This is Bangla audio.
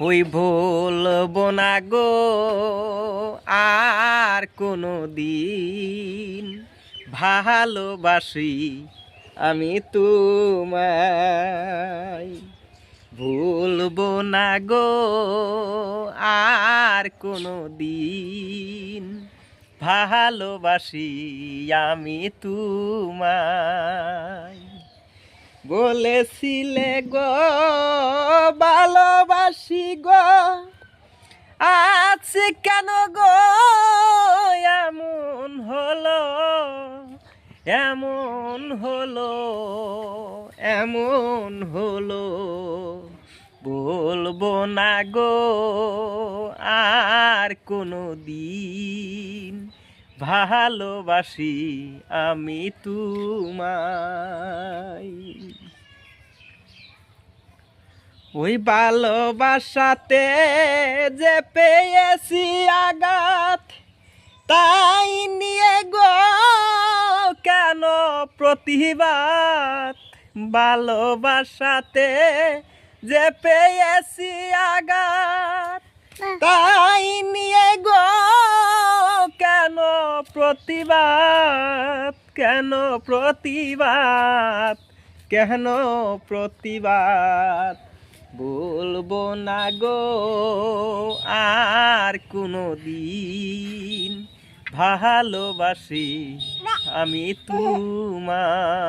ওই বলব না গো, আর কোনো দিন ভালোবাসি আমি তোমায়। ভুলবো না গো, আর কোনো দিন ভালোবাসি আমি তোমায়। বলেছিলে গো ভালোবাসি গো, আছে কেন গো? এমন হলো এমন হলো এমন হলো। বলব না গো, আর কোনো দিন ভালোবাসি আমি তোমায়। ওই ভালোবাসাতে যে পেয়েছি আঘাত তাই নিয়ে গো কেন প্রতিবাদ? ভালোবাসাতে যে পেয়েছি আঘাত তাই নিয়ে গো কেন প্রতিবাদ? কেন প্রতিবাদ? কেন প্রতিবাদ? বলব না গো আর কোনো দিন ভালোবাসি আমি তোমায়।